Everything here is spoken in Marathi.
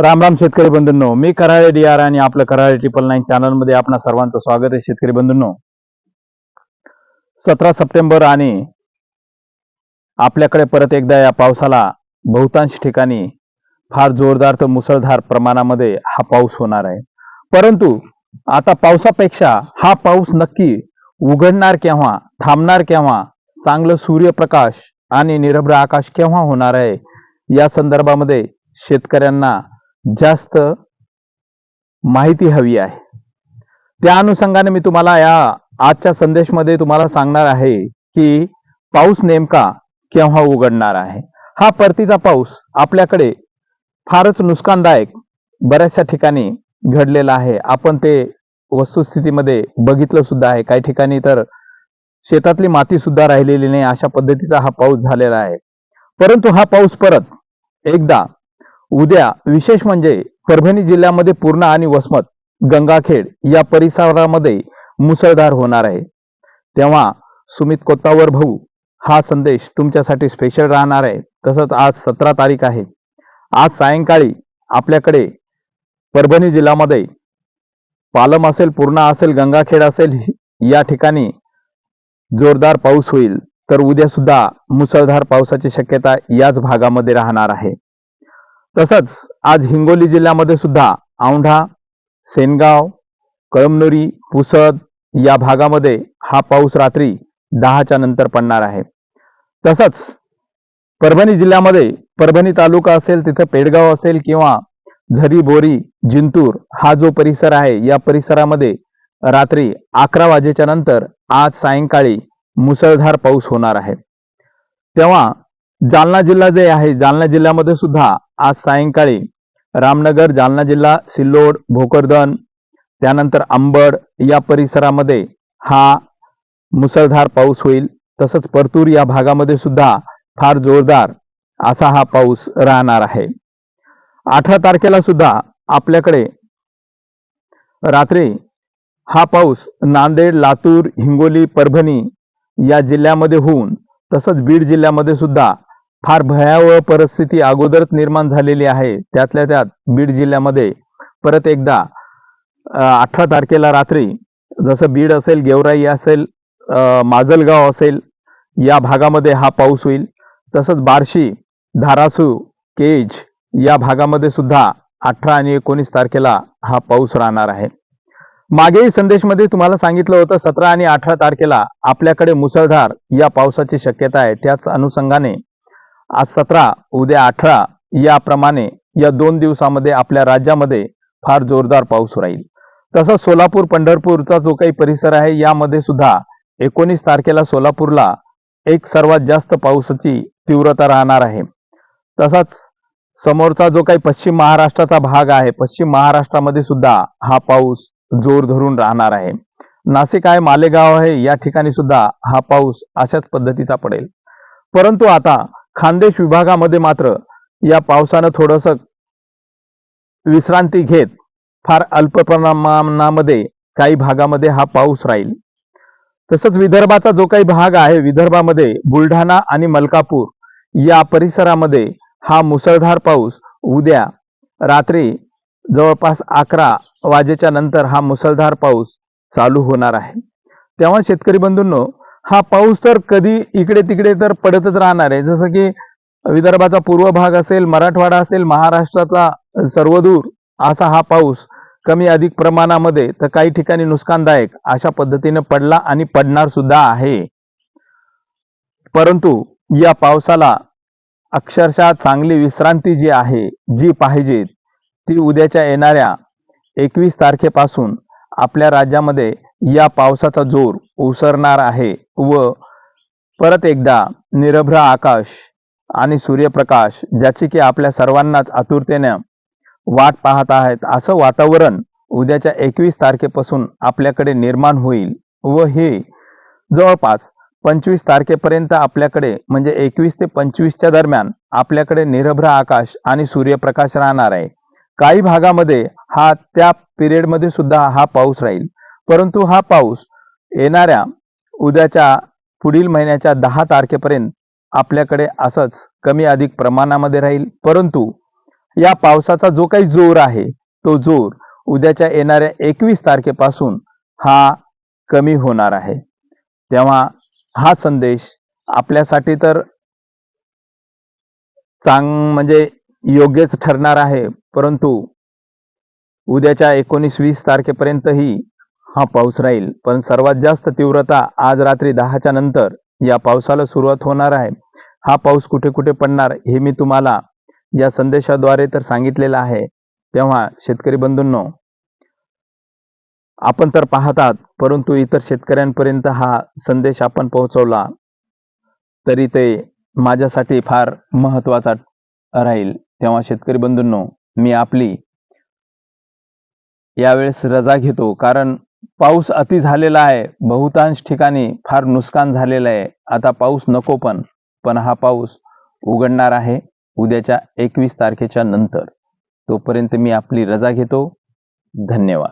राम राम शेतकरी बंधूंनो मी कराळे डी आर आणि आपलं कराळे ट्रिपल नाईन चॅनलमध्ये आपणा सर्वांचं स्वागत आहे शेतकरी बंधूंनो. सतरा सप्टेंबर आणि आपल्याकडे परत एकदा या पावसाला बहुतांश ठिकाणी फार जोरदार तर मुसळधार प्रमाणामध्ये हा पाऊस होणार आहे. परंतु आता पावसापेक्षा हा पाऊस नक्की उघडणार केव्हा थांबणार केव्हा चांगलं सूर्यप्रकाश आणि निरभ्र आकाश केव्हा होणार आहे या संदर्भामध्ये शेतकऱ्यांना जास्त माहिती हवी आहे. त्या अनुषंगाने मी तुम्हाला या आजच्या संदेशमध्ये तुम्हाला सांगणार आहे की पाऊस नेमका केव्हा उघडणार आहे. हा परतीचा पाऊस आपल्याकडे फारच नुकसानदायक बऱ्याचशा ठिकाणी घडलेला आहे. आपण ते वस्तुस्थितीमध्ये बघितलं सुद्धा आहे. काही ठिकाणी तर शेतातली माती सुद्धा राहिलेली नाही. अशा पद्धतीचा हा पाऊस झालेला आहे. परंतु हा पाऊस परत एकदा उद्या विशेष म्हणजे परभणी जिल्ह्यामध्ये पूर्णा आणि वसमत गंगाखेड या परिसरामध्ये मुसळधार होणार आहे. तेव्हा सुमित कोत्तावर भाऊ हा संदेश तुमच्यासाठी स्पेशल राहणार आहे. तसंच आज सतरा तारीख आहे. आज सायंकाळी आपल्याकडे परभणी जिल्ह्यामध्ये पालम असेल पूर्णा असेल गंगाखेड असेल या ठिकाणी जोरदार पाऊस होईल. तर उद्या सुद्धा मुसळधार पावसाची शक्यता याच भागामध्ये राहणार आहे. तसंच आज हिंगोली जिल्ह्यामध्ये सुद्धा औंढा सेनगाव कळमनुरी पुसद या भागामध्ये हा पाऊस रात्री दहाच्या नंतर पडणार आहे. तसंच परभणी जिल्ह्यामध्ये परभणी तालुका असेल तिथं पेडगाव असेल किंवा झरी बोरी जिंतूर हा जो परिसर आहे या परिसरामध्ये रात्री अकरा वाजेच्या नंतर आज सायंकाळी मुसळधार पाऊस होणार आहे. तेव्हा जालना जिल्हा जे आहे जालना जिल्ह्यामध्ये सुद्धा आज सायंकाळी रामनगर जालना जिल्हा सिल्लोड भोकरदन त्यानंतर अंबड या परिसरामध्ये हा मुसळधार पाऊस होईल. तसंच परतूर या भागामध्ये सुद्धा फार जोरदार असा हा पाऊस राहणार आहे. अठरा तारखेला सुद्धा आपल्याकडे रात्री हा पाऊस नांदेड लातूर हिंगोली परभणी या जिल्ह्यामध्ये होऊन तसंच बीड जिल्ह्यामध्ये सुद्धा फार भयावह परिस्थिती अगोदरच निर्माण झालेली आहे. त्यातल्या त्यात बीड जिल्ह्यामध्ये परत एकदा अठरा तारखेला रात्री जसं बीड असेल गेवराई असेल माजलगाव असेल या भागामध्ये हा पाऊस होईल. तसंच बार्शी धारासू केज या भागामध्ये सुद्धा अठरा आणि एकोणीस तारखेला हा पाऊस राहणार आहे. मागेही संदेशमध्ये तुम्हाला सांगितलं होतं सतरा आणि अठरा तारखेला आपल्याकडे मुसळधार या पावसाची शक्यता आहे. त्याच अनुषंगाने आज सतरा उद्या अठरा याप्रमाणे या दोन दिवसामध्ये आपल्या राज्यामध्ये फार जोरदार पाऊस राहील. तसंच सोलापूर पंढरपूरचा जो काही परिसर आहे यामध्ये सुद्धा एकोणीस तारखेला सोलापूरला एक सर्वात जास्त पावसाची तीव्रता राहणार आहे. तसाच समोरचा जो काही पश्चिम महाराष्ट्राचा भाग आहे पश्चिम महाराष्ट्रामध्ये सुद्धा हा पाऊस जोर धरून राहणार आहे. नाशिक आहे मालेगाव आहे या ठिकाणी सुद्धा हा पाऊस अशाच पद्धतीचा पडेल. परंतु आता खानदेश विभागामध्ये मात्र या पावसानं थोडस विश्रांती घेत फार अल्प प्रमाणामध्ये काही भागामध्ये हा पाऊस राहील. तसंच विदर्भाचा जो काही भाग आहे विदर्भामध्ये बुलढाणा आणि मलकापूर या परिसरामध्ये हा मुसळधार पाऊस उद्या रात्री जवळपास अकरा वाजेच्या नंतर हा मुसळधार पाऊस चालू होणार आहे. तेव्हा शेतकरी बंधूंनो हा पाऊस तर कधी इकडे तिकडे तर पडतच राहणार आहे. जसं की विदर्भाचा पूर्व भाग असेल मराठवाडा असेल महाराष्ट्राचा सर्वदूर असा हा पाऊस कमी अधिक प्रमाणामध्ये तर काही ठिकाणी नुकसानदायक अशा पद्धतीने पडला आणि पडणार सुद्धा आहे. परंतु या पावसाला अक्षरशः चांगली विश्रांती जी आहे जी पाहिजे ती उद्याच्या येणाऱ्या एकवीस तारखेपासून आपल्या राज्यामध्ये या पावसाचा जोर ओसरणार आहे व परत एकदा निरभ्र आकाश आणि सूर्यप्रकाश ज्याची की आपल्या सर्वांनाच आतुरतेने वाट पाहत आहेत असं वातावरण उद्याच्या एकवीस तारखेपासून आपल्याकडे निर्माण होईल. व हे जवळपास पंचवीस तारखेपर्यंत आपल्याकडे म्हणजे एकवीस ते पंचवीसच्या दरम्यान आपल्याकडे निरभ्र आकाश आणि सूर्यप्रकाश राहणार आहे. काही भागामध्ये हा त्या पिरियडमध्ये सुद्धा हा पाऊस राहील. परंतु हा पाऊस येणाऱ्या उद्याच्या पुढील महिन्याच्या दहा तारखेपर्यंत आपल्याकडे असंच कमी अधिक प्रमाणामध्ये राहील. परंतु या पावसाचा जो काही जोर आहे तो जोर उद्याच्या येणाऱ्या एकवीस तारखेपासून हा कमी होणार आहे. तेव्हा हा संदेश आपल्यासाठी तर चांग म्हणजे योग्यच ठरणार आहे परंतु उद्याच्या एकोणीस वीस तारखेपर्यंतही हा पाऊस राहील. पण सर्वात जास्त तीव्रता आज रात्री दहाच्या नंतर या पावसाला सुरुवात होणार आहे. हा पाऊस कुठे कुठे पडणार हे मी तुम्हाला या संदेशाद्वारे तर सांगितलेलं आहे. तेव्हा शेतकरी बंधूंनो आपण तर पाहतात परंतु इतर शेतकऱ्यांपर्यंत हा संदेश आपण पोहोचवला तरी ते माझ्यासाठी फार महत्त्वाचा राहील. तेव्हा शेतकरी बंधूंनो मी आपली यावेळेस रजा घेतो. कारण पाऊस अति झालेला आहे. बहुतांश ठिकाणी फार नुकसान झालेलं आहे. आता पाऊस नको पण पण हा पाऊस उघडणार आहे उद्याच्या एकवीस तारखेच्या नंतर. तोपर्यंत मी आपली रजा घेतो. धन्यवाद.